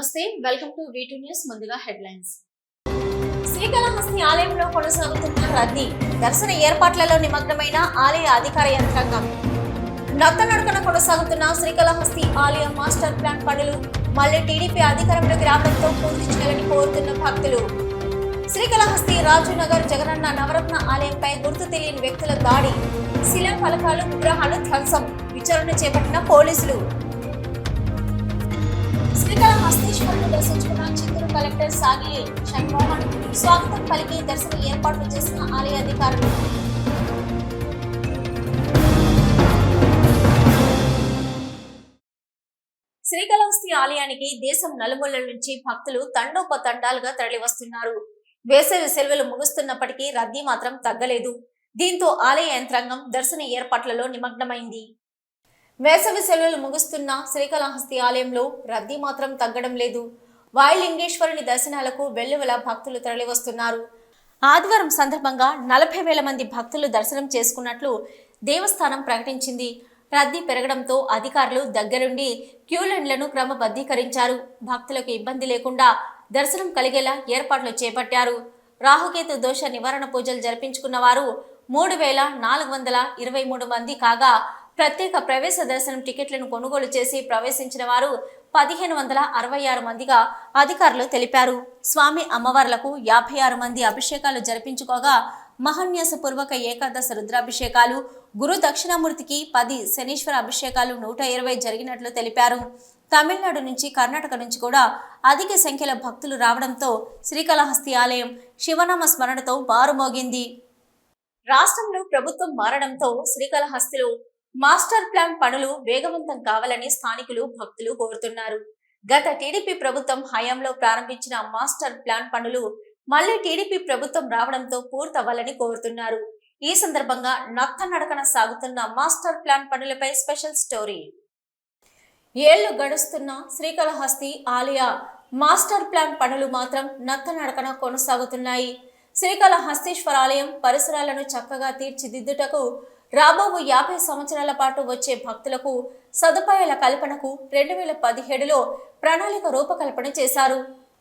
నమస్తే welcome to V two news ముందుగా headlines. Srikalahasti ఆలయంలో కొనసాగుతున్న రద్దీ దర్శన ఏర్పాట్లలో నిమగ్నమైన ఆలయ అధికార యంత్రాంగం. నత్తనడకన కొనసాగుతున్న శ్రీకాళహస్తి ఆలయ మాస్టర్ ప్లాన్ పనులు మళ్ళీ టీడీపీ అధికారంలోకి రావడంతో పూర్తి చేయాలని కోరుతున్న భక్తులు. శ్రీకాళహస్తి రాజునగర్ జగనన్న నవరత్న ఆలయంపై గుర్తు తెలియని వ్యక్తుల దాడి శిలా ఫలకాలు విగ్రహాలు ధ్వంసం విచారణ చేపట్టిన పోలీసులు. శ్రీకాళహస్తీశ్వరుడు దర్శించుకున్న చిత్తూరు కలెక్టర్ సాగి షణ్మోహన్ స్వాగతం పలికి దర్శన ఏర్పాట్లు చేసిన ఆలయ అధికారులు. శ్రీకాళహస్తి ఆలయానికి దేశం నలుమూలల నుంచి భక్తులు తండోపతండాలుగా తరలివస్తున్నారు. వేసవి సెలవులు ముగుస్తున్నప్పటికీ రద్దీ మాత్రం తగ్గలేదు. దీంతో ఆలయ యంత్రాంగం దర్శన ఏర్పాట్లలో నిమగ్నమైంది. వేసవి సెలవులు ముగుస్తున్న శ్రీకాళహస్తి ఆలయంలో రద్దీ మాత్రం తగ్గడం లేదు. వాయులింగేశ్వరుని దర్శనాలకు వెల్లువల భక్తులు తరలివస్తున్నారు. ఆదివారం సందర్భంగా నలభై వేల మంది భక్తులు దర్శనం చేసుకున్నట్లు దేవస్థానం ప్రకటించింది. రద్దీ పెరగడంతో అధికారులు దగ్గరుండి క్యూలైన్లను క్రమబద్ధీకరించారు. భక్తులకు ఇబ్బంది లేకుండా దర్శనం కలిగేలా ఏర్పాట్లు చేపట్టారు. రాహుకేతు దోష నివారణ పూజలు జరిపించుకున్న వారు మూడు వేల నాలుగు వందల ఇరవై మూడు మంది కాగా ప్రత్యేక ప్రవేశ దర్శనం టికెట్లను కొనుగోలు చేసి ప్రవేశించిన వారు పదిహేను వందల అరవై ఆరు మందిగా అధికారులు తెలిపారు. స్వామి అమ్మవార్లకు యాభై ఆరు మంది అభిషేకాలు జరిపించుకోగా మహాన్యాసపూర్వక ఏకాదశ రుద్రాభిషేకాలు గురు దక్షిణామూర్తికి పది శనీశ్వర అభిషేకాలు నూట ఇరవై జరిగినట్లు తెలిపారు. తమిళనాడు నుంచి కర్ణాటక నుంచి కూడా అధిక సంఖ్యలో భక్తులు రావడంతో శ్రీకాళహస్తి ఆలయం శివనామ స్మరణతో మారుమోగింది. రాష్ట్రంలో ప్రభుత్వం మారడంతో శ్రీకాళహస్తిలో మాస్టర్ ప్లాన్ పనులు వేగవంతం కావాలని స్థానికులు భక్తులు కోరుతున్నారు. గత టీడీపీ ప్రభుత్వం హయాంలో ప్రారంభించిన మాస్టర్ ప్లాన్ పనులు మళ్ళీ టీడీపీ ప్రభుత్వం రావడంతో పూర్తవ్వాలని కోరుతున్నారు. ఈ సందర్భంగా నత్త నడకన సాగుతున్న మాస్టర్ ప్లాన్ పనులపై స్పెషల్ స్టోరీ. ఏళ్ళు గడుస్తున్న శ్రీకాళహస్తి ఆలయ మాస్టర్ ప్లాన్ పనులు మాత్రం నత్త నడకన కొనసాగుతున్నాయి. శ్రీకాళహస్తీశ్వర ఆలయం పరిసరాలను చక్కగా తీర్చిదిద్దుటకు రాబోవు యాభై సంవత్సరాల పాటు వచ్చే భక్తులకు సదుపాయాల కల్పనకు రెండు వేల పదిహేడులో ప్రణాళిక రూపకల్పన చేశారు.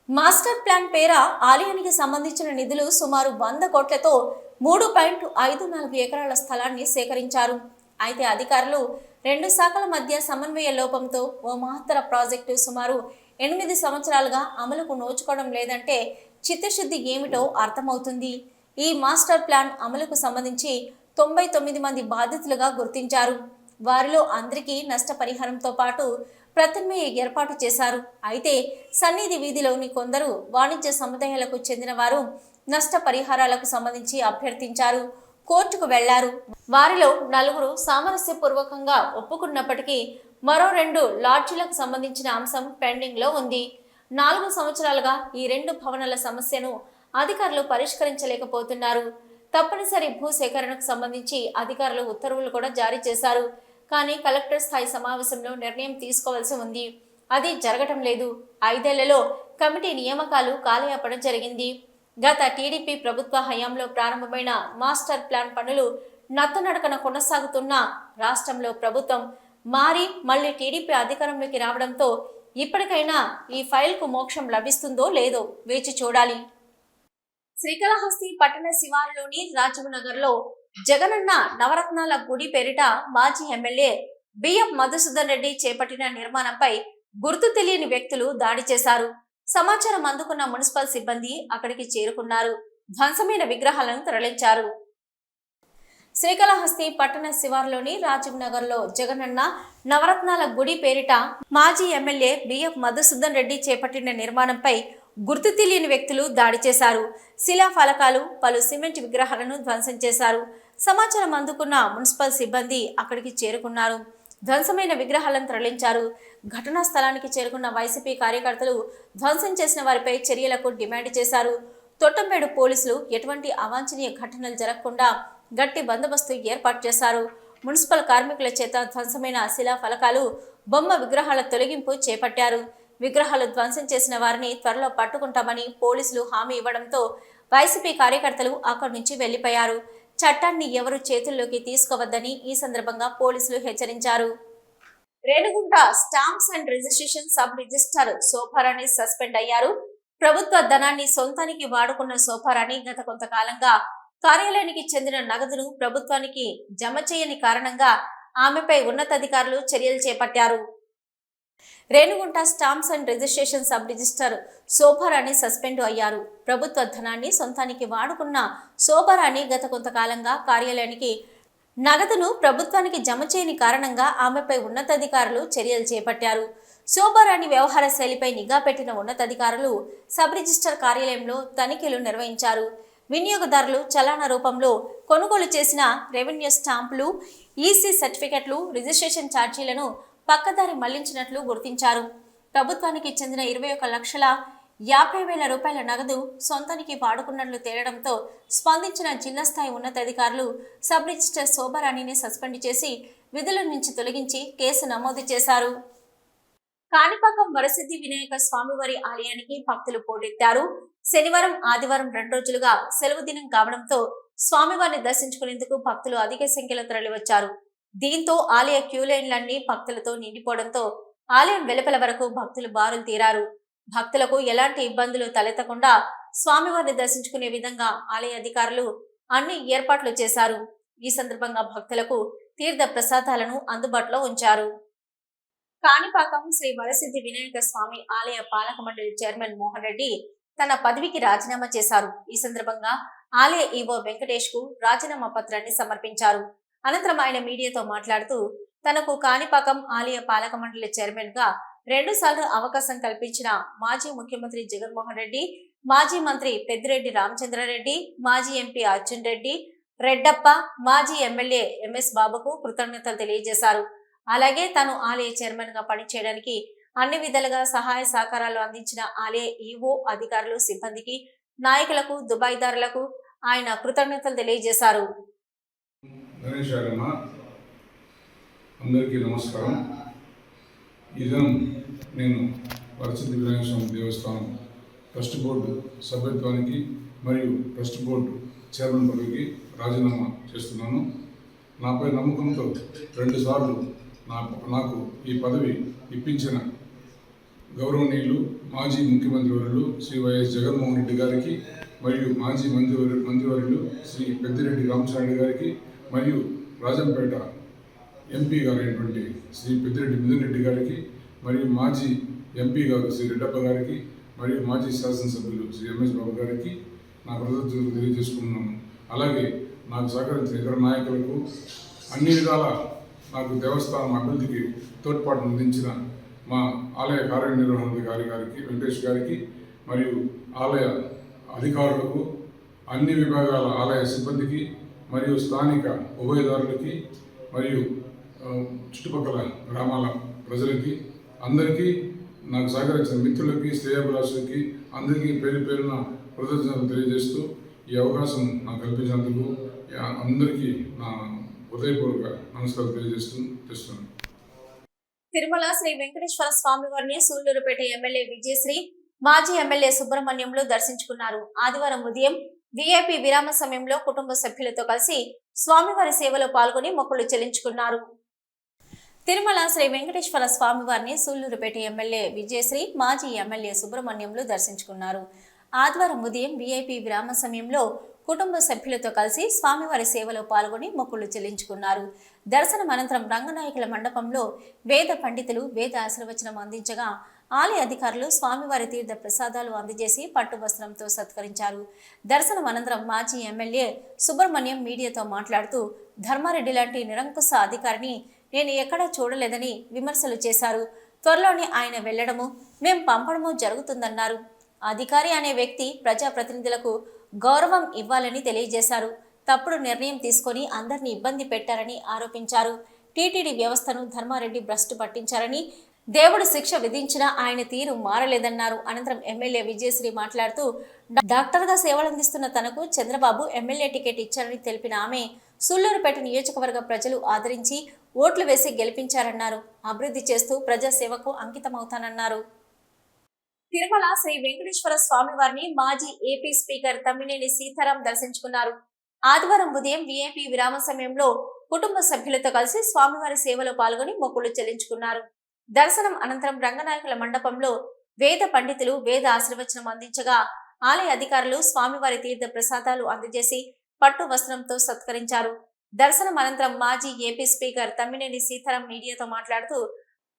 మాస్టర్ ప్లాన్ పేర ఆలయానికి సంబంధించిన నిధులు సుమారు వంద కోట్లతో మూడు పాయింట్ ఐదు నాలుగు ఎకరాల స్థలాన్ని సేకరించారు. అయితే అధికారులు రెండు శాఖల మధ్య సమన్వయ లోపంతో ఓ మహత్తర ప్రాజెక్టు సుమారు ఎనిమిది సంవత్సరాలుగా అమలుకు నోచుకోవడం లేదంటే చిత్తశుద్ధి ఏమిటో అర్థమవుతుంది. ఈ మాస్టర్ ప్లాన్ అమలుకు సంబంధించి తొంభై తొమ్మిది మంది బాధితులుగా గుర్తించారు. వారిలో అందరికీ నష్టపరిహారంతో పాటు ప్రత్యామ్నాయ ఏర్పాటు చేశారు. అయితే సన్నిధి వీధిలోని కొందరు వాణిజ్య సముదాయాలకు చెందిన వారు నష్టపరిహారాలకు సంబంధించి అభ్యర్థించారు. కోర్టుకు వెళ్ళారు. వారిలో నలుగురు సామరస్యపూర్వకంగా ఒప్పుకున్నప్పటికీ మరో రెండు లాడ్జీలకు సంబంధించిన అంశం పెండింగ్లో ఉంది. నాలుగు సంవత్సరాలుగా ఈ రెండు భవనాల సమస్యను అధికారులు పరిష్కరించలేకపోతున్నారు. తప్పనిసరి భూసేకరణకు సంబంధించి అధికారులు ఉత్తర్వులు కూడా జారీ చేశారు. కానీ కలెక్టర్ స్థాయి సమావేశంలో నిర్ణయం తీసుకోవాల్సి ఉంది. అది జరగటం లేదు. ఐదేళ్ళలో కమిటీ నియామకాలు కాలయాపడం జరిగింది. గత టీడీపీ ప్రభుత్వ హయాంలో ప్రారంభమైన మాస్టర్ ప్లాన్ పనులు నత్తనడకన కొనసాగుతున్న రాష్ట్రంలో ప్రభుత్వం మారి మళ్ళీ టీడీపీ అధికారంలోకి రావడంతో ఇప్పటికైనా ఈ ఫైల్కు మోక్షం లభిస్తుందో లేదో వేచి చూడాలి. శ్రీకాళహస్తి పట్టణ శివారులోని రాజనగర్లో జగనన్న నవరత్నాల గుడి పేరిట మాజీ ఎమ్మెల్యే బిఎం మధుసూదన్ రెడ్డి చేపట్టిన నిర్మాణంపై గుర్తు తెలియని వ్యక్తులు దాడి చేశారు. సమాచారం అందుకున్న మున్సిపల్ సిబ్బంది అక్కడికి చేరుకున్నారు. ధ్వంసమైన విగ్రహాలను తరలించారు. శ్రీకాళహస్తి పట్టణ శివారులోని రాజీవ్ నగర్లో జగనన్న నవరత్నాల గుడి పేరిట మాజీ ఎమ్మెల్యే బిఎఫ్ మధుసూదన్ రెడ్డి చేపట్టిన నిర్మాణంపై గుర్తు తెలియని వ్యక్తులు దాడి చేశారు. శిలా ఫలకాలు పలు సిమెంట్ విగ్రహాలను ధ్వంసం చేశారు. సమాచారం అందుకున్న మున్సిపల్ సిబ్బంది అక్కడికి చేరుకున్నారు. ధ్వంసమైన విగ్రహాలను తరలించారు. ఘటనా స్థలానికి చేరుకున్న వైసీపీ కార్యకర్తలు ధ్వంసం చేసిన వారిపై చర్యలకు డిమాండ్ చేశారు. తొట్టంపేడు పోలీసులు ఎటువంటి అవాంఛనీయ ఘటనలు జరగకుండా గట్టి బందోబస్తు ఏర్పాటు చేశారు. మున్సిపల్ కార్మికుల చేత ధ్వంసమైన శిలా ఫలకాలు బొమ్మ విగ్రహాల తొలగింపు చేపట్టారు. విగ్రహాలు ధ్వంసం చేసిన వారిని త్వరలో పట్టుకుంటామని పోలీసులు హామీ ఇవ్వడంతో వైసీపీ కార్యకర్తలు అక్కడి నుంచి వెళ్ళిపోయారు చట్టాన్ని ఎవరు చేతుల్లోకి తీసుకోవద్దని ఈ సందర్భంగా పోలీసులు హెచ్చరించారు. Renigunta stamps and registration sub registrar Shobharani suspend అయ్యారు. ప్రభుత్వ ధనాన్ని సొంతానికి వాడుకున్న సోఫారాణి గత కొంతకాలంగా కార్యాలయానికి చెందిన నగదును ప్రభుత్వానికి జమ చేయని కారణంగా ఆమెపై ఉన్నతాధికారులు చర్యలు చేపట్టారు. Renigunta stamps and registration sub registrar Shobharani suspend అయ్యారు. ప్రభుత్వ ధనాన్ని సొంతానికి వాడుకున్న శోభారాణి గత కొంతకాలంగా కార్యాలయానికి నగదును ప్రభుత్వానికి జమ చేయని కారణంగా ఆమెపై ఉన్నతాధికారులు చర్యలు చేపట్టారు. శోభారాణి వ్యవహార శైలిపై నిఘా పెట్టిన ఉన్నతాధికారులు సబ్ రిజిస్టర్ కార్యాలయంలో తనిఖీలు నిర్వహించారు. వినియోగదారులు చలానా రూపంలో కొనుగోలు చేసిన రెవెన్యూ స్టాంపులు ఈసీ సర్టిఫికెట్లు రిజిస్ట్రేషన్ ఛార్జీలను పక్కదారి మళ్ళించినట్లు గుర్తించారు. ప్రభుత్వానికి చెందిన ఇరవై ఒక లక్షల యాభై వేల రూపాయల నగదు సొంతానికి వాడుకున్నట్లు తేలడంతో స్పందించిన జిల్లా స్థాయి ఉన్నతాధికారులు సబ్ రిజిస్టర్ శోభారాణిని సస్పెండ్ చేసి విధుల నుంచి తొలగించి కేసు నమోదు చేశారు. కాణిపాకం వరసిద్ధి వినాయక స్వామివారి ఆలయానికి భక్తులు పోటెత్తారు. శనివారం ఆదివారం రెండు రోజులుగా సెలవు దినం కావడంతో స్వామివారిని దర్శించుకునేందుకు భక్తులు అధిక సంఖ్యలో తరలివచ్చారు. దీంతో ఆలయ క్యూలైన్లన్నీ భక్తులతో నిండిపోవడంతో ఆలయం వెలుపల వరకు భక్తులు బారులు తీరారు. భక్తులకు ఎలాంటి ఇబ్బందులు తలెత్తకుండా స్వామివారిని దర్శించుకునే విధంగా ఆలయ అధికారులు అన్ని ఏర్పాట్లు చేశారు. ఈ సందర్భంగా భక్తులకు తీర్థ ప్రసాదాలను అందుబాటులో ఉంచారు. కాణిపాకం శ్రీ వరసిద్ధి వినాయక స్వామి ఆలయ పాలక మండలి చైర్మన్ మోహన్ రెడ్డి తన పదవికి రాజీనామా చేశారు. ఈ సందర్భంగా ఆలయ ఈవో వెంకటేష్కు రాజీనామా పత్రాన్ని సమర్పించారు. అనంతరం ఆయన మీడియాతో మాట్లాడుతూ తనకు కాణిపాకం ఆలయ పాలక మండలి చైర్మన్గా రెండు సార్లు అవకాశం కల్పించిన మాజీ ముఖ్యమంత్రి జగన్మోహన్ రెడ్డి మాజీ మంత్రి పెద్దిరెడ్డి రామచంద్రారెడ్డి మాజీ ఎంపీ అర్జున్ రెడ్డి రెడ్డప్ప మాజీ ఎమ్మెల్యే ఎంఎస్ బాబుకు కృతజ్ఞతలు తెలియజేశారు. అలాగే తాను ఆలయ చైర్మన్గా పనిచేయడానికి అన్ని విధాలుగా సహాయ సహకారాలు అందించిన ఆలయ ఈఓ అధికారులు సిబ్బందికి నాయకులకు దుబాయ్దారులకు ఆయన కృతజ్ఞతలు తెలియజేశారు. గణేష్ గారమ్మ అందరికీ నమస్కారం. ఈ దినం నేను వరసిద్ధి వినాయక స్వామి దేవస్థానం ట్రస్ట్ బోర్డు సభ్యత్వానికి మరియు ట్రస్ట్ బోర్డు చైర్మన్ పదవికి రాజీనామా చేస్తున్నాను. నాపై నమ్మకంతో రెండుసార్లు నా నాకు ఈ పదవి ఇప్పించిన గౌరవనీయులు మాజీ ముఖ్యమంత్రి వర్యులు శ్రీ వైఎస్ జగన్మోహన్ రెడ్డి గారికి మరియు మాజీ మంత్రివర్యు మంత్రివర్యులు శ్రీ పెద్దిరెడ్డి రామచంద్ర గారికి మరియు రాజంపేట ఎంపీ గారైనటువంటి శ్రీ పెద్దిరెడ్డి మిథున్రెడ్డి గారికి మరియు మాజీ ఎంపీ గారు శ్రీ రెడ్డప్ప గారికి మరియు మాజీ శాసనసభ్యులు శ్రీ ఎంఎస్ బాబు గారికి నా కృతజ్ఞతలు తెలియజేసుకున్నాను అలాగే నాకు సహకరించిన ఇతర నాయకులకు అన్ని విధాల నాకు దేవస్థానం అభివృద్ధికి తోడ్పాటు అందించిన మా ఆలయ కార్యనిర్వహణాధికారి గారికి వెంకటేష్ గారికి మరియు ఆలయ అధికారులకు అన్ని విభాగాల ఆలయ సిబ్బందికి మరియు స్థానిక ఉభయదారులకి మరియు చుట్టుపక్కల గ్రామాల ప్రజలకి అందరికీ నాకు సహకరించిన మిత్రులకి శ్రేయాభిలాషులకి అందరికీ పేరు పేరున ప్రదర్శనలు తెలియజేస్తూ ఈ అవకాశం నాకు కల్పించినందుకు అందరికీ నా హృదయపూర్వక నమస్కారం తెలియజేస్తూ తెస్తున్నాను తిరుమల శ్రీ వెంకటేశ్వర స్వామి వారిని సూళ్ళూరుపేట ఎమ్మెల్యే విజయశ్రీ మాజీ ఎమ్మెల్యే సుబ్రహ్మణ్యంలో దర్శించుకున్నారు. ఆదివారం ఉదయం వీఐపీ విరామ సమయంలో కుటుంబ సభ్యులతో కలిసి స్వామివారి సేవలో పాల్గొని మొక్కులు చెల్లించుకున్నారు. తిరుమల శ్రీ వెంకటేశ్వర స్వామివారిని సూళ్ళూరుపేట ఎమ్మెల్యే విజయశ్రీ మాజీ ఎమ్మెల్యే సుబ్రహ్మణ్యంలో దర్శించుకున్నారు. ఆదివారం ఉదయం విఐపి విరామ సమయంలో కుటుంబ సభ్యులతో కలిసి స్వామివారి సేవలో పాల్గొని మొక్కులు చెల్లించుకున్నారు. దర్శనం అనంతరం రంగనాయకుల మండపంలో వేద పండితులు వేద ఆశీర్వచనం అందించగా ఆలయ అధికారులు స్వామివారి తీర్థ ప్రసాదాలు అందజేసి పట్టు వస్త్రంతో సత్కరించారు. దర్శనం అనంతరం మాజీ ఎమ్మెల్యే సుబ్రహ్మణ్యం మీడియాతో మాట్లాడుతూ ధర్మారెడ్డి లాంటి నిరంకుశ అధికారిని నేను ఎక్కడా చూడలేదని విమర్శలు చేశారు. త్వరలోనే ఆయన వెళ్ళడము మేం పంపడము జరుగుతుందన్నారు. అధికారి అనే వ్యక్తి ప్రజాప్రతినిధులకు గౌరవం ఇవ్వాలని తెలియజేశారు. తప్పుడు నిర్ణయం తీసుకొని అందరినీ ఇబ్బంది పెట్టారని ఆరోపించారు. టీటీడీ వ్యవస్థను ధర్మారెడ్డి భ్రష్టు పట్టించారని దేవుడు శిక్ష విధించినా ఆయన తీరు మారలేదన్నారు. అనంతరం ఎమ్మెల్యే విజయశ్రీ మాట్లాడుతూ డాక్టర్గా సేవలందిస్తున్న తనకు చంద్రబాబు ఎమ్మెల్యే టికెట్ ఇచ్చారని తెలిపిన ఆమె సుల్లూరుపేట నియోజకవర్గ ప్రజలు ఆదరించి ఓట్లు వేసి గెలిపించారన్నారు. అభివృద్ధి చేస్తూ ప్రజాసేవకు అంకితమవుతానన్నారు. తిరుమల శ్రీ వెంకటేశ్వర స్వామి వారిని మాజీ ఏపీ స్పీకర్ తమ్మినేని సీతారాం దర్శించుకున్నారు. ఆదివారం ఉదయం విఐపి విరామ సమయంలో కుటుంబ సభ్యులతో కలిసి స్వామివారి సేవలో పాల్గొని మొక్కులు చెల్లించుకున్నారు. దర్శనం అనంతరం రంగనాయకుల మండపంలో వేద పండితులు వేద ఆశీర్వచనం అందించగా ఆలయ అధికారులు స్వామివారి తీర్థ ప్రసాదాలు అందజేసి పట్టు వస్త్రంతో సత్కరించారు. దర్శనం అనంతరం మాజీ ఏపీ స్పీకర్ తమ్మినేని సీతారాం మీడియాతో మాట్లాడుతూ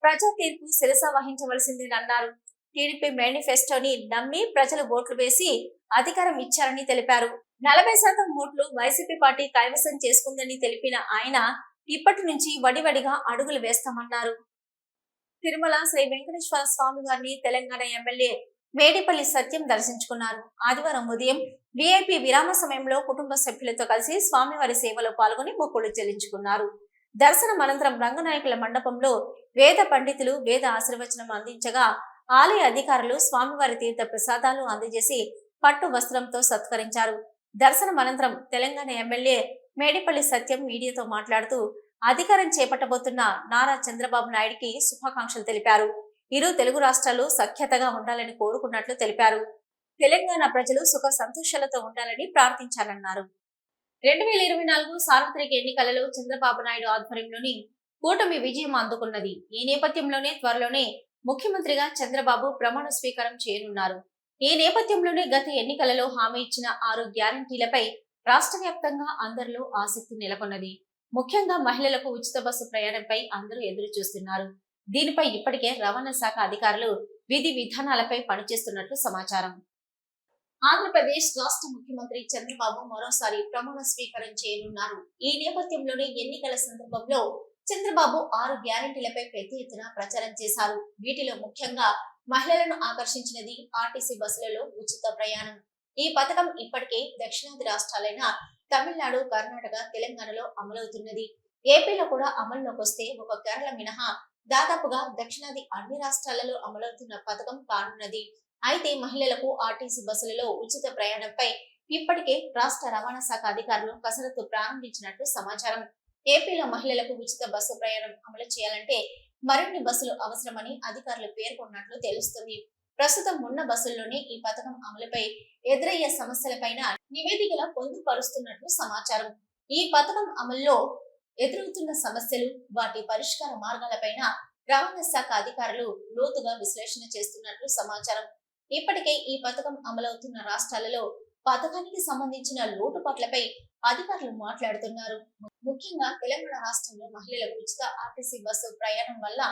ప్రజా తీర్పు శిరస వహించవలసిందని అన్నారు. టీడీపీ మేనిఫెస్టోని నమ్మి ప్రజలు ఓట్లు వేసి అధికారం ఇచ్చారని తెలిపారు. నలభై శాతం ఓట్లు వైసీపీ పార్టీ కైవసం చేసుకుందని తెలిపిన ఆయన ఇప్పటి నుంచి వడివడిగా అడుగులు వేస్తామన్నారు. తిరుమల శ్రీ వెంకటేశ్వర స్వామి వారిని తెలంగాణ ఎమ్మెల్యే వేడిపల్లి సత్యం దర్శించుకున్నారు. ఆదివారం ఉదయం విఐపి విరామ సమయంలో కుటుంబ సభ్యులతో కలిసి స్వామివారి సేవలో పాల్గొని మొక్కులు చెల్లించుకున్నారు. దర్శనం అనంతరం రంగనాయకుల మండపంలో వేద పండితులు వేద ఆశీర్వచనం అందించగా ఆలయ అధికారులు స్వామివారి తీర్థ ప్రసాదాలు అందజేసి పట్టు వస్త్రంతో సత్కరించారు. దర్శనం అనంతరం తెలంగాణ ఎమ్మెల్యే మేడిపల్లి సత్యం మీడియాతో మాట్లాడుతూ అధికారం చేపట్టబోతున్న నారా చంద్రబాబు నాయుడికి శుభాకాంక్షలు తెలిపారు. ఇరు తెలుగు రాష్ట్రాలు సఖ్యతగా ఉండాలని కోరుకున్నట్లు తెలిపారు. తెలంగాణ ప్రజలు సుఖ సంతోషాలతో ఉండాలని ప్రార్థించాలన్నారు. రెండు వేల ఇరవై నాలుగు సార్వత్రిక ఎన్నికలలో చంద్రబాబు నాయుడు ఆధ్వర్యంలోని కూటమి విజయం అందుకున్నది. ఈ నేపథ్యంలోనే త్వరలోనే ముఖ్యమంత్రిగా చంద్రబాబు ప్రమాణ స్వీకారం చేయనున్నారు. ఈ నేపథ్యంలోనే గత ఎన్నికలలో హామీ ఇచ్చిన ఆరు గ్యారంటీలపై రాష్ట్ర వ్యాప్తంగా అందరిలో ఆసక్తి నెలకొన్నది. ముఖ్యంగా మహిళలకు ఉచిత బస్సు ప్రయాణంపై అందరూ ఎదురు చూస్తున్నారు దీనిపై ఇప్పటికే రవాణా శాఖ అధికారులు విధి విధానాలపై పనిచేస్తున్నట్లు సమాచారం. ఆంధ్రప్రదేశ్ రాష్ట్ర ముఖ్యమంత్రి చంద్రబాబు మరోసారి ప్రమాణ స్వీకారం చేయనున్నారు. ఈ నేపథ్యంలోనే ఎన్నికల సందర్భంలో చంద్రబాబు ఆరు గ్యారంటీలపై పెద్ద ఎత్తున ప్రచారం చేశారు. వీటిలో ముఖ్యంగా మహిళలను ఆకర్షించినది ఆర్టీసీ బస్సులలో ఉచిత ప్రయాణం. ఈ పథకం ఇప్పటికే దక్షిణాది రాష్ట్రాలైన తమిళనాడు కర్ణాటక తెలంగాణలో అమలవుతున్నది. ఏపీలో కూడా అమల్లోకి వస్తే ఒక కేరళ మినహా దాదాపుగా దక్షిణాది అన్ని రాష్ట్రాలలో అమలవుతున్న పథకం కానున్నది. అయితే మహిళలకు ఆర్టీసీ బస్సులలో ఉచిత ప్రయాణంపై ఇప్పటికే రాష్ట్ర రవాణా శాఖ అధికారులు కసరత్తు ప్రారంభించినట్లు సమాచారం. ఏపీలో మహిళలకు ఉచిత బస్సు ప్రయాణం అమలు చేయాలంటే మరిన్ని బస్సులు అవసరమని అధికారులు పేర్కొన్నట్లు తెలుస్తుంది. ప్రస్తుతం ఉన్న బస్సుల్లోనే ఈ పథకం అమలుపై ఎదురయ్యే సమస్యలపైన నివేదికల పొందుపరుస్తున్నట్లు సమాచారం. ఈ పథకం అమల్లో ఎదురవుతున్న సమస్యలు వాటి పరిష్కార మార్గాలపైన రవాణా శాఖ అధికారులు లోతుగా విశ్లేషణ చేస్తున్నట్లు సమాచారం. ఇప్పటికే ఈ పథకం అమలవుతున్న రాష్ట్రాలలో పథకానికి సంబంధించిన లోటుపాట్లపై అధికారులు మాట్లాడుతున్నారు. ముఖ్యంగా తెలంగాణ రాష్ట్రంలో మహిళలకు ఉచిత ఆర్టీసీ బస్సు ప్రయాణం వల్ల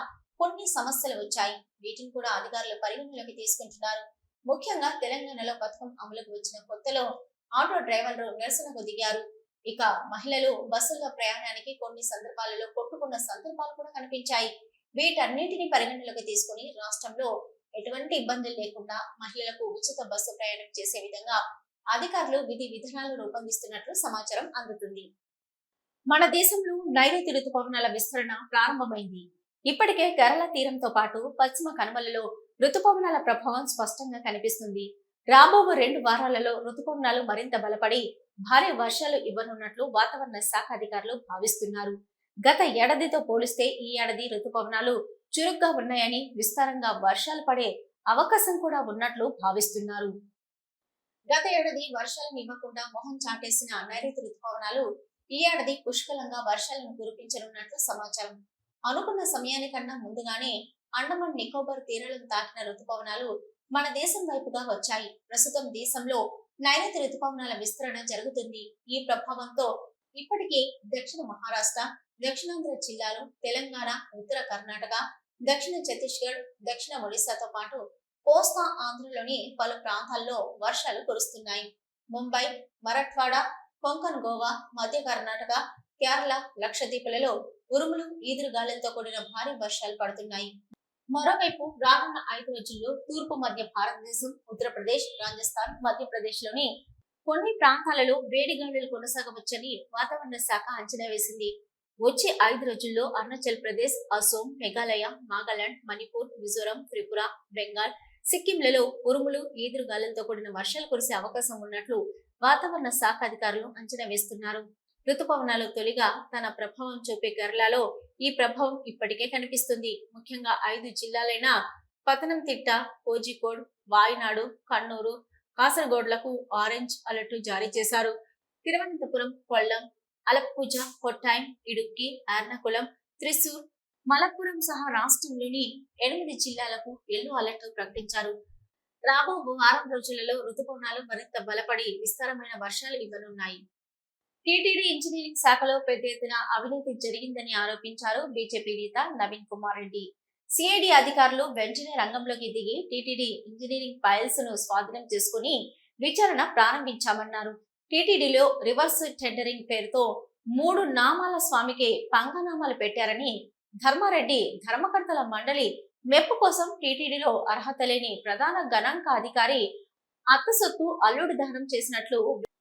కొన్ని సమస్యలు వచ్చాయి. వీటిని కూడా అధికారులు పరిగణలోకి తీసుకుంటున్నారు. ముఖ్యంగా తెలంగాణలో పథకం అమలుకు వచ్చిన కొత్తలో ఆటో డ్రైవర్లు నిరసనకు దిగారు. ఇక మహిళలు బస్సుల్లో ప్రయాణానికి కొన్ని సందర్భాలలో కొట్టుకున్న సందర్భాలు కూడా కనిపించాయి. వీటన్నిటిని పరిగణలోకి తీసుకుని రాష్ట్రంలో ఎటువంటి ఇబ్బందులు లేకుండా మహిళలకు ఉచిత బస్సు ప్రయాణం చేసే విధంగా అధికారులు విధి విధానాలు రూపొందిస్తున్నట్లు సమాచారం అందుతుంది. మన దేశంలో నైరుతి ఋతుపవనాల విస్తరణ ప్రారంభమైంది. ఇప్పటికే కేరళ తీరంతో పాటు పశ్చిమ కనుమలలో ఋతుపవనాల ప్రభావం స్పష్టంగా కనిపిస్తుంది. రాబోవు రెండు వారాలలో ఋతుపవనాలు మరింత బలపడి భారీ వర్షాలు ఇవ్వనున్నట్లు వాతావరణ శాఖ అధికారులు భావిస్తున్నారు. గత ఏడాదితో పోలిస్తే ఈ ఏడాది ఋతుపవనాలు చురుగ్గా ఉన్నాయని విస్తారంగా వర్షాలు పడే అవకాశం కూడా ఉన్నట్లు భావిస్తున్నారు. గత ఏడాది వర్షాలు ఇవ్వకుండా మొహం చాటేసిన నైరుతి ఋతుపవనాలు ఈ ఏడాది పుష్కలంగా వర్షాలను కురిపించనున్నట్లు సమాచారం. అనుకున్న సమయానికన్నా ముందుగానే అండమాన్ నికోబార్ తీరాలను తాకిన ఋతుపవనాలు మన దేశం వైపుగా వచ్చాయి. ప్రస్తుతం దేశంలో నైరుతి ఋతుపవనాల విస్తరణ జరుగుతుంది. ఈ ప్రభావంతో ఇప్పటికే దక్షిణ మహారాష్ట్ర దక్షిణాంధ్ర జిల్లాలు తెలంగాణ ఉత్తర కర్ణాటక దక్షిణ ఛత్తీస్గఢ్ దక్షిణ ఒడిశాతో పాటు కోస్తా ఆంధ్రలోని పలు ప్రాంతాల్లో వర్షాలు కురుస్తున్నాయి. ముంబై మరట్వాడా కొంకన్ గోవా మధ్య కర్ణాటక కేరళ లక్షద్వీపులలో ఉరుములు ఈదురుగాలులతో కూడిన భారీ వర్షాలు పడుతున్నాయి. మరోవైపు రానున్న ఐదు రోజుల్లో తూర్పు మధ్య భారతదేశం ఉత్తరప్రదేశ్ రాజస్థాన్ మధ్యప్రదేశ్లోని కొన్ని ప్రాంతాలలో వేడి గాలులు కొనసాగవచ్చని వాతావరణ శాఖ అంచనా వేసింది. వచ్చే ఐదు రోజుల్లో అరుణాచల్ ప్రదేశ్ అసోం మేఘాలయ నాగాలాండ్ మణిపూర్ మిజోరం త్రిపుర బెంగాల్ సిక్కింలలో ఉరుములు ఈదురుగాలంతో కూడిన వర్షాలు కురిసే అవకాశం ఉన్నట్లు వాతావరణ శాఖ అధికారులు అంచనా వేస్తున్నారు. ఋతుపవనాలు తొలిగా తన ప్రభావం చూపే కేరళలో ఈ ప్రభావం ఇప్పటికే కనిపిస్తుంది. ముఖ్యంగా ఐదు జిల్లాలైన పతనంతిట్ట కోజికోడ్ వాయనాడు కన్నూరు కాసరగోడ్లకు ఆరెంజ్ అలర్ట్ జారీ చేశారు. తిరువనంతపురం కొల్లం అలప్పుజ కొట్టాయం ఇడుక్కి ఎర్నాకుళం త్రిశూర్ మలప్పురం సహా రాష్ట్రంలోని ఎనిమిది జిల్లాలకు ఎల్లో అలర్ట్ ప్రకటించారు. రాబో వారం రోజులలో రుతుపవనాలు మరింత బలపడి విస్తారమైన వర్షాలు ఇవ్వనున్నాయి. టీటీడీ ఇంజనీరింగ్ శాఖలో పెద్ద ఎత్తున అవినీతి జరిగిందని ఆరోపించారు బీజేపీ నేత నవీన్ కుమార్ రెడ్డి. సిఐడి అధికారులు వెంటనే రంగంలోకి దిగి టీటీడీ ఇంజనీరింగ్ ఫైల్స్ను స్వాధీనం చేసుకుని విచారణ ప్రారంభించామన్నారు. టీటీడీలో రివర్స్ టెండరింగ్ పేరుతో మూడు నామాల స్వామికి పంగనామాలు పెట్టారని ధర్మారెడ్డి ధర్మకర్తల మండలి మెప్పు కోసం టీటీడీలో అర్హత లేని ప్రధాన గణాంక అధికారి అత్తసొత్తు అల్లుడి దహనం చేసినట్లు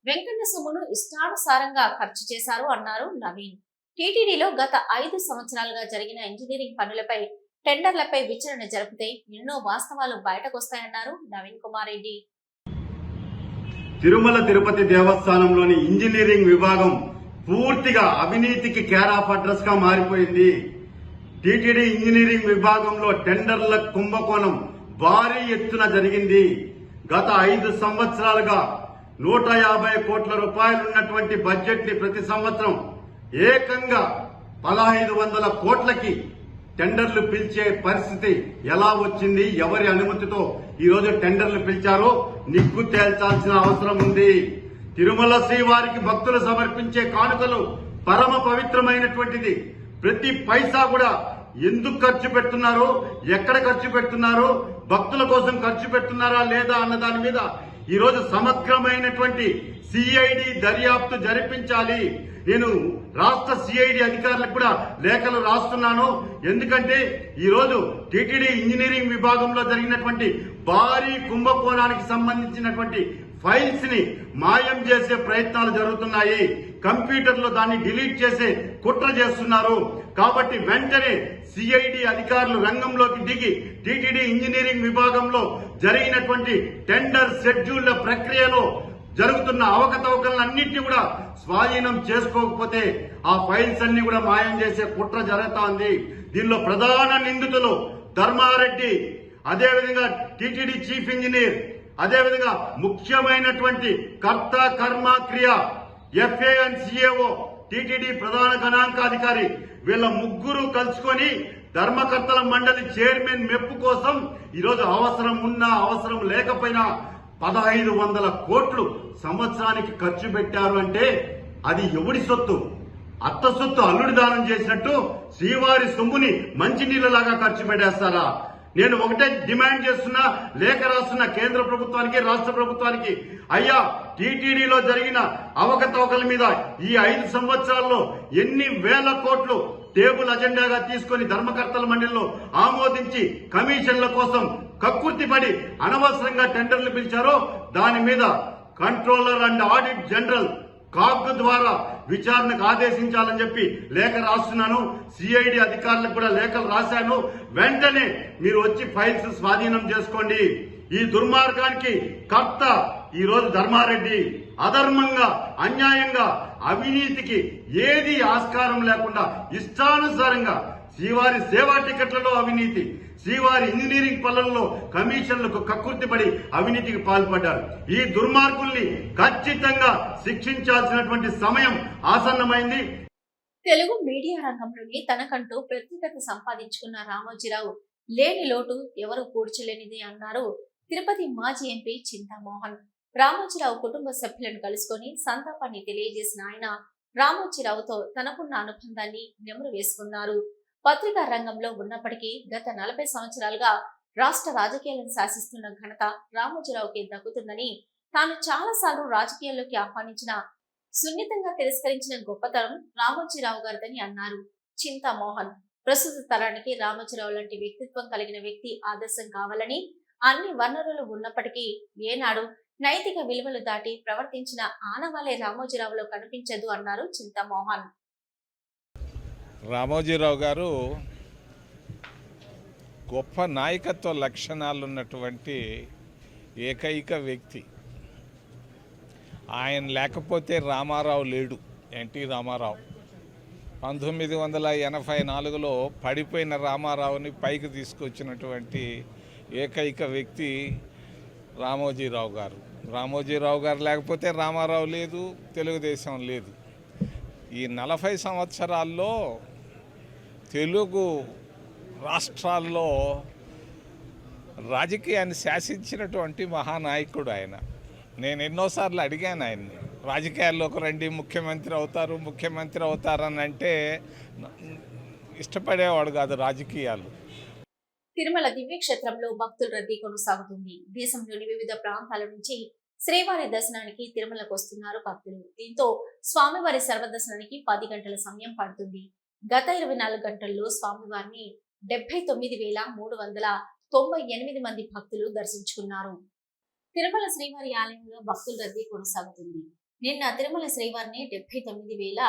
వెంకన్న సొమ్మును ఇష్టానుసారంగా ఖర్చు చేశారు అన్నారు నవీన్. టీటీడీలో గత ఐదు సంవత్సరాలుగా జరిగిన ఇంజనీరింగ్ పనులపై టెండర్లపై విచారణ జరిపితే ఎన్నో వాస్తవాలు బయటకొస్తాయన్నారు నవీన్ కుమార్ రెడ్డి తిరుమల తిరుపతి దేవస్థానంలోని ఇంజనీరింగ్ విభాగం పూర్తిగా అవినీతికి కేర్ ఆఫ్ అడ్రస్గా మారిపోయింది. టీటీడీ ఇంజనీరింగ్ విభాగంలో టెండర్ల కుంభకోణం భారీ ఎత్తున జరిగింది. గత ఐదు సంవత్సరాలుగా నూట యాభై కోట్ల రూపాయలున్నటువంటి బడ్జెట్ని ప్రతి సంవత్సరం ఏకంగా పదహైదు వందల కోట్లకి టెండర్లు పిలిచే పరిస్థితి ఎలా వచ్చింది ఎవరి అనుమతితో ఈరోజు టెండర్లు పిలిచారో నిగ్గు తేల్చాల్సిన అవసరం ఉంది. తిరుమల శ్రీవారికి భక్తులు సమర్పించే కానుకలు పరమ పవిత్రమైనటువంటిది. ప్రతి పైసా కూడా ఎందుకు ఖర్చు పెడుతున్నారు ఎక్కడ ఖర్చు పెడుతున్నారు భక్తుల కోసం ఖర్చు పెడుతున్నారా లేదా అన్న దాని మీద ఈ రోజు సమగ్రమైనటువంటి సిఐడి దర్యాప్తు జరిపించాలి. నేను రాష్ట్ర సిఐడి అధికారులకు కూడా లేఖలు రాస్తున్నాను. ఎందుకంటే ఈ రోజు ఇంజనీరింగ్ విభాగంలో జరిగినటువంటి భారీ కుంభకోణానికి సంబంధించినటువంటి ఫైల్స్ని మాయం చేసే ప్రయత్నాలు జరుగుతున్నాయి. కంప్యూటర్లో దాన్ని డిలీట్ చేసే కుట్ర చేస్తున్నారు. కాబట్టి వెంటనే సిఐడి అధికారులు రంగంలోకి దిగి టీటీడీ ఇంజనీరింగ్ విభాగంలో జరిగినటువంటి టెండర్ షెడ్యూళ్ళ ప్రక్రియలో జరుగుతున్న అవకతవకలన్నింటినీ కూడా స్వాధీనం చేసుకోకపోతే ఆ ఫైల్స్ అన్ని కూడా మాయం చేసే కుట్ర జరుగుతోంది. దీనిలో ప్రధాన నిందితులు ధర్మారెడ్డి అదేవిధంగా టీటీడీ చీఫ్ ఇంజనీర్ అదేవిధంగా ముఖ్యమైనటువంటి కర్త కర్మ క్రియ ఎఫ్ఏ అండ్ సిఏఓ టీటీడీ ప్రధాన గణాంకాధికారి వీళ్ళ ముగ్గురు కలుసుకొని ధర్మకర్తల మండలి చైర్మన్ మెప్పు కోసం ఈరోజు అవసరం ఉన్నా అవసరం లేకపోయినా పదహైదు వందల కోట్లు సంవత్సరానికి ఖర్చు పెట్టారు అంటే అది ఎవడి సొత్తు? అత్త సొత్తు అల్లుడి దానం చేసినట్టు శ్రీవారి సొమ్ముని మంచినీళ్ళలాగా ఖర్చు పెట్టేస్తారా? నేను ఒకటే డిమాండ్ చేస్తున్నా లేఖ రాస్తున్న కేంద్ర ప్రభుత్వానికి రాష్ట్ర ప్రభుత్వానికి. అయ్యా టీటీడీలో జరిగిన అవకతవకల మీద ఈ ఐదు సంవత్సరాల్లో ఎన్ని వేల కోట్లు టేబుల్ అజెండాగా తీసుకొని ధర్మకర్తల మండలిలో ఆమోదించి కమిషన్ల కోసం కక్కుర్తిపడి అనవసరంగా టెండర్లు పిలిచారో దాని మీద controller and audit general CAG ద్వారా విచారణకు ఆదేశించాలని చెప్పి లేఖ రాస్తున్నాను. సిఐడి అధికారులకు కూడా లేఖలు రాశాను. వెంటనే మీరు వచ్చి ఫైల్స్ స్వాధీనం చేసుకోండి. ఈ దుర్మార్గానికి కర్త ఈ రోజు ధర్మారెడ్డి. అధర్మంగా అన్యాయంగా అవినీతికి ఏది ఆస్కారం లేకుండా ఇష్టానుసారంగా శ్రీవారి సేవా టికెట్లలో అవినీతి. శ్రీవారి ఇంజనీరింగ్ పనులలో కమిషన్లకు కక్కుర్తిపడి అవినీతికి పాల్పడ్డారు. ఈ దుర్మార్గుల్ని ఖచ్చితంగా శిక్షించాల్సినటువంటి సమయం ఆసన్నమైంది. తెలుగు మీడియా రంగంలోని తనకంటూ ప్రత్యేకత సంపాదించుకున్న రామోజీరావు లేని లోటు ఎవరు పూడ్చలేనిది అన్నారు తిరుపతి మాజీ ఎంపీ చింతామోహన్. రామోజీరావు కుటుంబ సభ్యులను కలుసుకొని సంతాపాన్ని తెలియజేసిన ఆయన రామోజీరావుతో తనకున్న అనుబంధాన్ని నెమరు వేసుకున్నారు. పత్రికా రంగంలో ఉన్నప్పటికీ గత నలభై సంవత్సరాలుగా రాష్ట్ర రాజకీయాలను శాసిస్తున్న ఘనత రామోజీరావుకి దక్కుతుందని తాను చాలాసార్లు రాజకీయాల్లోకి ఆహ్వానించిన సున్నితంగా తిరస్కరించిన గొప్పతనం రామోజీరావు గారిదని అన్నారు. చింతామోహన్ ప్రస్తుత తరానికి రామోజీరావు లాంటి వ్యక్తిత్వం కలిగిన వ్యక్తి ఆదర్శం కావాలని అన్ని వనరులు ఉన్నప్పటికీ ఏనాడు నైతిక విలువలు దాటి ప్రవర్తించిన ఆనవాలే రామోజీరావులో కనిపించదు అన్నారు చింతామోహన్. రామోజీరావు గారు గొప్ప నాయకత్వ లక్షణాలు ఉన్నటువంటి ఏకైక వ్యక్తి. ఆయన లేకపోతే రామారావు లేడు ఎన్టీ రామారావు. పంతొమ్మిది వందల ఎనభై నాలుగులో పడిపోయిన రామారావుని పైకి తీసుకొచ్చినటువంటి ఏకైక వ్యక్తి రామోజీరావు గారు. రామోజీరావు గారు లేకపోతే రామారావు లేదు తెలుగుదేశం లేదు. ఈ నలభై సంవత్సరాల్లో తెలుగు రాష్ట్రాల్లో రాజకీయాన్ని శాసించినటువంటి మహానాయకుడు ఆయన. నేను ఎన్నోసార్లు అడిగాను ఆయన్ని రాజకీయాల్లోకి రండి ముఖ్యమంత్రి అవుతారు ముఖ్యమంత్రి అవుతారని అంటే ఇష్టపడేవాడు కాదు రాజకీయాలు. తిరుమల దివ్యక్షేత్రంలో భక్తుల రద్దీ కొనసాగుతుంది. దేశంలోని వివిధ ప్రాంతాల నుంచి శ్రీవారి దర్శనానికి తిరుమలకు వస్తున్నారు భక్తులు. దీంతో స్వామివారి సర్వదర్శనానికి పది గంటల సమయం పడుతుంది. గత ఇరవై నాలుగు గంటల్లో స్వామివారిని డెబ్బై తొమ్మిది వేల మూడు వందల తొంభై ఎనిమిది మంది భక్తులు దర్శించుకున్నారు. తిరుమల శ్రీవారి ఆలయంలో భక్తుల రద్దీ కొనసాగుతుంది. నిన్న తిరుమల శ్రీవారిని డెబ్బై తొమ్మిది వేల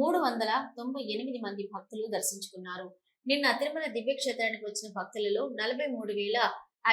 మూడు వందల తొంభై ఎనిమిది మంది భక్తులు దర్శించుకున్నారు. నిన్న తిరుమల దివ్యక్షేత్రానికి వచ్చిన భక్తులలో నలభై మూడు వేల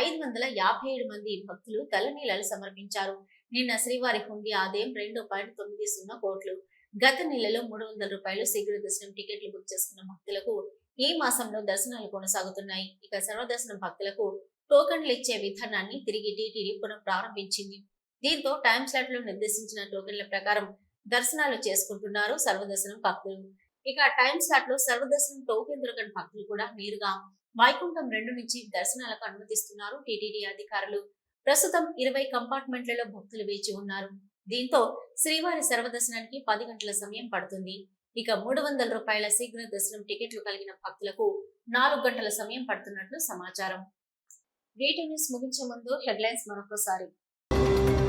ఐదు వందల యాభై ఏడు మంది భక్తులు తలనీలాలు సమర్పించారు. నిన్న శ్రీవారి హుండీ ఆదాయం రెండు పాయింట్ తొమ్మిది సున్నా కోట్లు. గత నెలలో మూడు వందల రూపాయలు శీఘ్ర దర్శనం టికెట్లు బుక్ చేసుకున్న భక్తులకు ఈ మాసంలో దర్శనాలు కొనసాగుతున్నాయి. ఇక సర్వదర్శనం భక్తులకు టోకన్లు ఇచ్చే విధానాన్ని తిరిగి టీటీడీ పునఃప్రారంభించింది దీంతో టైం స్లాట్లో నిర్దేశించిన టోకన్ల ప్రకారం దర్శనాలు చేసుకుంటున్నారు సర్వదర్శనం భక్తులు. ఇక టైం స్లాట్లో సర్వదర్శనం టోకెన్ దొరకని భక్తులు కూడా నేరుగా వైకుంఠం రెండు నుంచి దర్శనాలకు అనుమతిస్తున్నారు టీటీడీ అధికారులు. ప్రస్తుతం ఇరవై కంపార్ట్మెంట్లలో భక్తులు వేచి ఉన్నారు. దీంతో శ్రీవారి సర్వదర్శనానికి పది గంటల సమయం పడుతుంది. ఇక మూడు వందల రూపాయల శీఘ్ర దర్శనం టికెట్లు కలిగిన భక్తులకు నాలుగు గంటల సమయం పడుతున్నట్లు సమాచారం. వీటి న్యూస్ ముగించే ముందు హెడ్లైన్స్ మరొకసారి.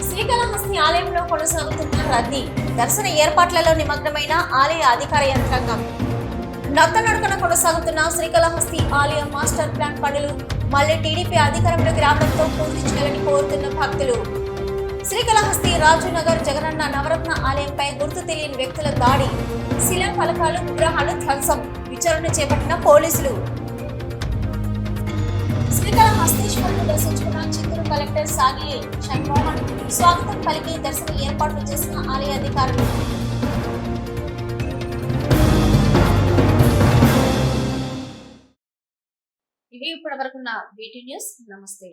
శ్రీకాళహస్తి ఆలయంలో కొనసాగుతున్న రద్దీ దర్శన ఏర్పాట్లలో నిమగ్నమైన ఆలయ అధికార యంత్రాంగం. నత్తనడకన కొనసాగుతున్న శ్రీకాళహస్తి ఆలయ మాస్టర్ ప్లాన్ పనులు మళ్ళీ టీడీపీ అధికారంలోకి రావడంతో పూర్తి చేయాలని కోరుతున్న భక్తులు. శ్రీకాళహస్తి రాజునగర్ జగనన్న నవరత్న ఆలయంపై గుర్తు తెలియని వ్యక్తుల దాడి. శిలా ఫలకాలు విగ్రహాలు ధ్వంసం విచారణ చేపట్టిన పోలీసులు. శ్రీకాళహస్తీశ్వరుడు దర్శించుకున్న చిత్తూరు కలెక్టర్ సాగి షణ్మోహన్ స్వాగతం పలికి దర్శన ఏర్పాట్లు చేసిన ఆలయ అధికారులు. ఇవి ఇప్పటి వరకున్న వీటి న్యూస్. నమస్తే.